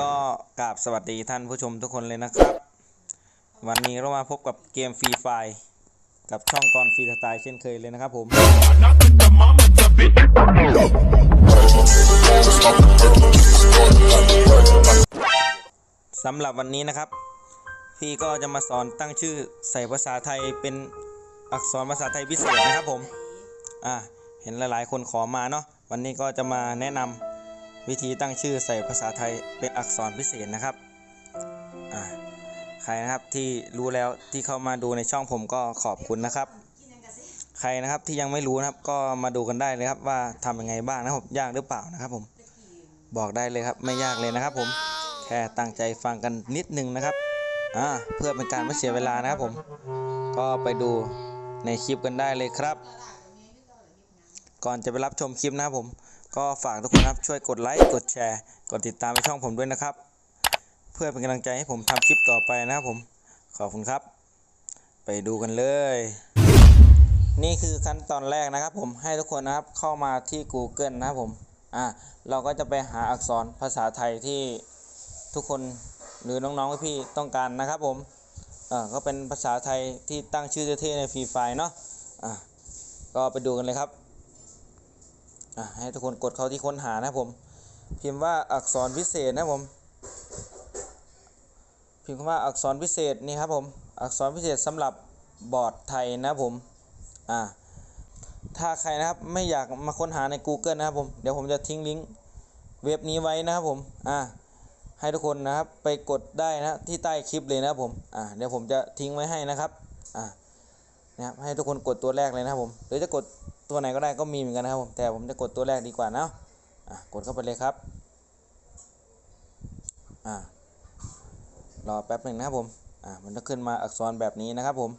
ก็กราบสวัสดีท่านผู้ชมทุกคนเลยนะครับ วันนี้เรามาพบกับเกมฟรีไฟกับช่องกรฟรีสไตล์เช่นเคยเลยนะครับผม สำหรับวันนี้นะครับ พี่ก็จะมาสอนตั้งชื่อใส่ภาษาไทยเป็นอักษรภาษาไทยพิเศษนะครับผม อ่าเห็นหลายๆ คนขอมาเนาะวันนี้ก็จะมาแนะนำ วิธีตั้งชื่อใส่ภาษาไทยเป็นอักษรพิเศษนะครับใครนะครับที่รู้แล้วที่เข้ามาดูในช่องผมก็ขอบคุณนะครับ ใครนะครับที่ยังไม่รู้นะครับก็มาดูกันได้เลยครับว่าทำยังไงบ้างนะครับยากหรือเปล่านะครับผมบอกได้เลยครับไม่ยากเลยนะครับ ผมแค่ตั้งใจฟังกันนิดนึงนะครับอ่าเพื่อเป็นการไม่เสียเวลานะครับผม ก็ไปดูในคลิปกันได้เลยครับ ก่อนจะไปรับชมคลิปนะครับผม ก็ฝากทุกคนครับช่วยกดไลค์กดแชร์ กดติดตามในช่องผมด้วยนะครับ เพื่อเป็นกำลังใจให้ผมทำคลิปต่อไปนะครับผมขอบคุณครับ ไปดูกันเลย นี่คือขั้นตอนแรกนะครับ ผมให้ทุกคนนะครับเข้ามาที่ Google นะครับผมอ่าเราก็จะไปหาอักษรภาษาไทยที่ทุกคนหรือน้องๆพี่ต้องการนะครับผมอ่าก็เป็นภาษาไทยที่ตั้งชื่อเท่ๆในฟรีไฟเนาะอ่าก็ไปดูกันเลยครับ อะให้ทุกคนกดเข้าที่ค้นหานะผม พิมพ์ว่าอักษรพิเศษนะผม พิมพ์คำว่าอักษรพิเศษนี่ครับผมอักษรพิเศษสำหรับบอร์ดไทยนะผมอ่าถ้าใครนะครับไม่อยากมาค้นหาใน Google นะครับผมเดี๋ยวผมจะทิ้งลิงก์เว็บนี้ไว้นะครับผมอ่าให้ทุกคนนะครับไปกดได้นะที่ใต้คลิปเลยนะครับผมอ่าเดี๋ยวผมจะทิ้งไว้ให้นะครับอ่านะครับให้ทุกคนกดตัวแรกเลยนะครับผมหรือจะกด ตัวไหนก็ได้ก็มีเหมือนกันนะครับผมแต่ผมจะกดตัวแรกดีกว่านะอะกดเข้าไปเลยครับอ่ารอแป๊บหนึ่งนะครับผมอ่ามันจะขึ้นมาอักษรแบบนี้นะครับผม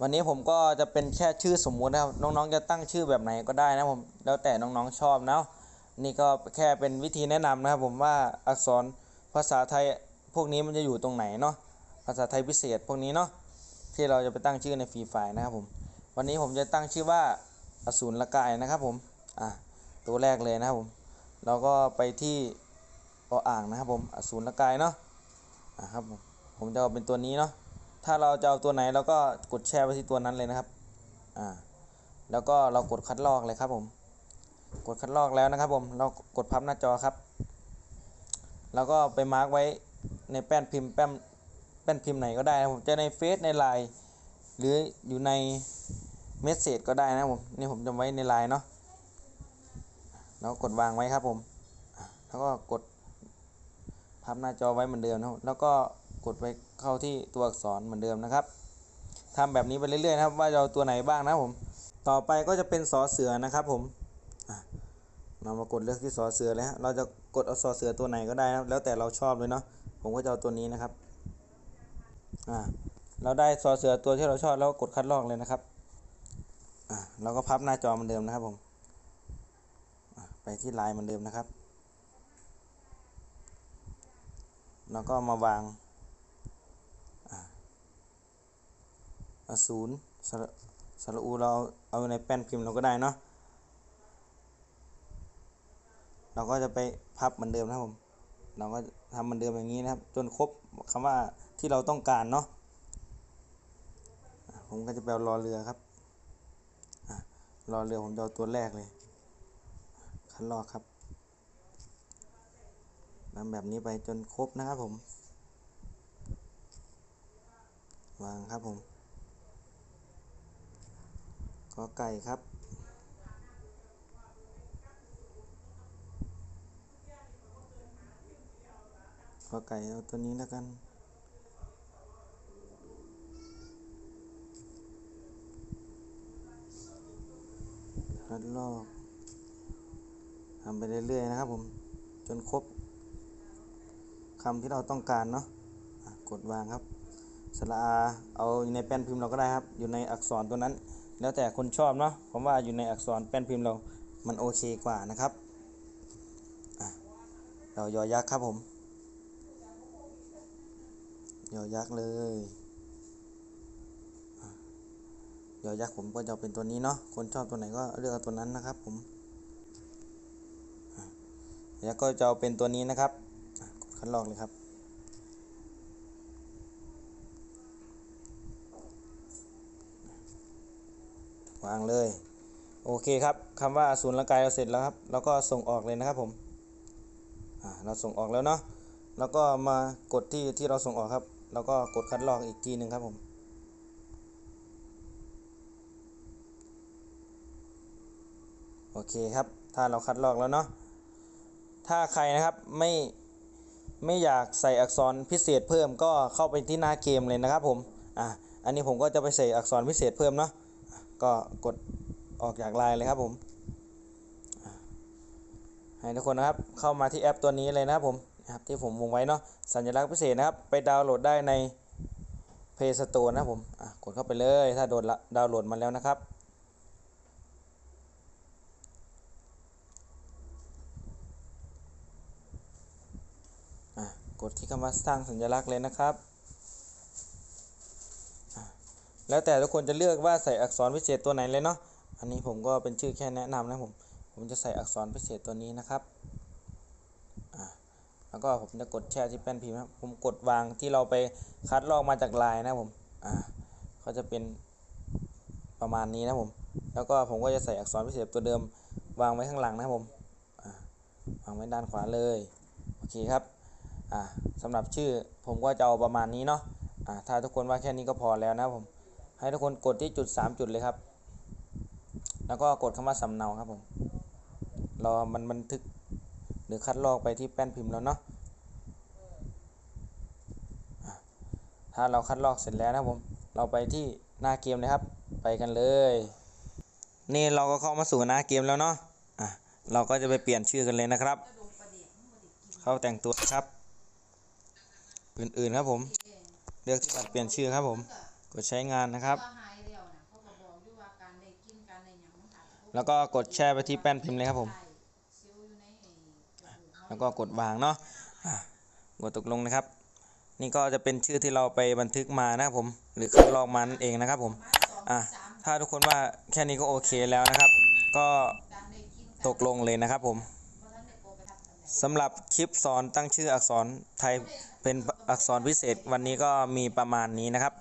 วันนี้ผมก็จะเป็นแค่ชื่อสมมุตินะครับน้องๆจะตั้งชื่อแบบไหนก็ได้นะผมแล้วแต่น้องๆชอบนะนี่ก็แค่เป็นวิธีแนะนำนะครับผมว่าอักษรภาษาไทยพวกนี้มันจะอยู่ตรงไหนเนาะภาษาไทยพิเศษพวกนี้เนาะที่เราจะไปตั้งชื่อในฟรีไฟล์นะครับผม วันนี้ผมจะตั้งชื่อว่าอสูรละกายนะครับผมอะตัวแรกเลยนะครับผมเราก็ไปที่ออ่างนะครับผมอสูรละกายเนาะอะครับผมผมจะเอาเป็นตัวนี้เนาะถ้าเราจะเอาตัวไหนเราก็กดแชร์ไปที่ตัวนั้นเลยนะครับอ่าแล้วก็เรากดคัดลอกเลยครับผม กดคัดลอกแล้วนะครับผมเรากดพับหน้าจอครับ แล้วก็ไปมาร์กไว้ในแป้นพิมพ์แป้นแป้นพิมพ์ไหนก็ได้นะผมจะในเฟซในไลน์หรืออยู่ใน เมสเซจก็ได้นะผมนี่ผมจะไว้ในไลน์เนาะแล้วกดวางไว้ครับผม แล้วก็กดพับหน้าจอไว้เหมือนเดิมนะแล้วก็กดไปเข้าที่ตัวอักษรเหมือนเดิมนะครับทำแบบนี้ไปเรื่อยๆนะครับว่าเอาตัวไหนบ้างนะผม ต่อไปก็จะเป็นสอเสือนะครับผมเรามากดเลือกที่สอเสือเลยฮะเราจะกดเอาสอเสือตัวไหนก็ได้นะแล้วแต่เราชอบเลยเนาะผมก็จะเอาตัวนี้นะครับอ่าเราได้ซอเสือตัวที่เราชอบแล้วก็กดคัดลอกเลยนะครับ อ่าเราก็พับหน้าจอเหมือนเดิมนะครับผมไปที่ลน์เหมือนเดิมนะครับแล้วก็มาวางอ่าอสูรสระสระอูเราเอาในแป้นพิมพ์เราก็ได้เนาะเราก็จะไปพับเหมือนเดิมนะครับผม เราก็ทำเหมือนเดิมอย่างนี้นะครับ จนครบคำว่าที่เราต้องการเนาะผมก็จะไปเอารอเรือครับ รอเรือผมเอาตัวแรกเลย คันลอกครับทำแบบนี้ไปจนครบนะครับผม วางครับผมก็ไก่ครับก็ไก่เอาตัวนี้แล้วกัน ลอกทำไปเรื่อยๆนะครับผม จนครบคำที่เราต้องการเนาะะกดวางครับสระอาเอาอยู่ในแป้นพิมพ์เราก็ได้ครับ อยู่ในอักษรตัวนั้น แล้วแต่คนชอบเนาะผมว่าอยู่ในอักษรแป้นพิมพ์เรามันโอเคกว่านะครับเรายอยักษ์ครับผมยอยักษ์เลยอะ ยอยักษ์ผมก็จะเป็นตัวนี้เนาะ คนชอบตัวไหนก็เลือกตัวนั้นนะครับผมอะแล้วก็จะเอาเป็นตัวนี้นะครับกดคัดลอกเลยครับ วางเลย โอเคครับคำว่าอสูรกายเราเสร็จแล้วครับ แล้วก็ส่งออกเลยนะครับผมเราส่งออกแล้วเนาะ แล้วก็มากดที่ที่เราส่งออกครับ แล้วก็กดคัดลอกอีกทีหนึ่งครับผม โอเคครับ ถ้าเราคัดลอกแล้วเนาะถ้าใครนะครับไม่ไม่อยากใส่อักษรพิเศษเพิ่มก็เข้าไปที่หน้าเกมเลยนะครับผมอะอันนี้ผมก็จะไปใส่อักษรพิเศษเพิ่มเนาะก็กดออกจากไลน์เลยครับผมให้ทุกคนนะครับเข้ามาที่แอปตัวนี้เลยนะครับผมนะครับที่ผมวงไว้เนาะสัญลักษณ์พิเศษนะครับ ไปดาวน์โหลดได้ใน Play Store นะผมกดเข้าไปเลยถ้าโดนละดาวน์โหลดมาแล้วนะครับ กดที่คำว่าสร้างสัญลักษณ์เลยนะครับ แล้วแต่ทุกคนจะเลือกว่าใส่อักษรพิเศษตัวไหนเลยเนาะ อันนี้ผมก็เป็นชื่อแค่แนะนำนะผม ผมจะใส่อักษรพิเศษตัวนี้นะครับแล้วก็ผมจะกดแช่ที่แป้นพิมพ์นะผมกดวางที่เราไปคัดลอกมาจากลายนะผม อ่าก็จะเป็นประมาณนี้นะผม แล้วก็ผมก็จะใส่อักษรพิเศษตัวเดิมวางไว้ข้างหลังนะผมอ่าวางไว้ด้านขวาเลย โอเคครับ อ่าสำหรับชื่อผมก็จะเอาประมาณนี้เนาะอ่าถ้าทุกคนว่าแค่นี้ก็พอแล้วนะผมให้ทุกคนกดที่จุด 3 จุดเลยครับ แล้วก็กดคำว่าสำเนาครับผมรอมันบันทึกหรือคัดลอกไปที่แป้นพิมพ์แล้วเนาะอะถ้าเราคัดลอกเสร็จแล้วนะครับผม เราไปที่หน้าเกมเลยครับ ไปกันเลย นี่เราก็เข้ามาสู่หน้าเกมแล้วเนาะ อะ เราก็จะไปเปลี่ยนชื่อกันเลยนะครับ เข้าแต่งตัวครับ อื่นๆครับผม เลือกที่จะเปลี่ยนชื่อครับผม กดใช้งานนะครับ แล้วก็กดแชร์ไปที่แป้นพิมพ์เลยครับผม แล้วก็กดวางเนาะะกดตกลงนะครับ นี่ก็จะเป็นชื่อที่เราไปบันทึกมานะครับผม หรือคัดลอกมานั่นเองนะครับผม อะ ถ้าทุกคนว่าแค่นี้ก็โอเคแล้วนะครับ ก็ตกลงเลยนะครับผม สำหรับคลิปสอนตั้งชื่ออักษรไทยเป็นอักษรพิเศษวันนี้ก็มีประมาณนี้นะครับ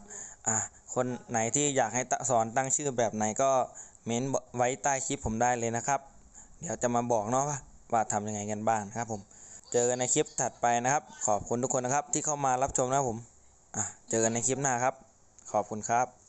อะคนไหนที่อยากให้ตะสอนตั้งชื่อแบบไหนก็เม้นไว้ใต้คลิปผมได้เลยนะครับ เดี๋ยวจะมาบอกเนาะว่าว่าทำยังไงกันบ้างนะครับผม เจอกันในคลิปถัดไปนะครับ ขอบคุณทุกคนนะครับที่เข้ามารับชมนะครับผมอะเจอกันในคลิปหน้าครับ ขอบคุณครับ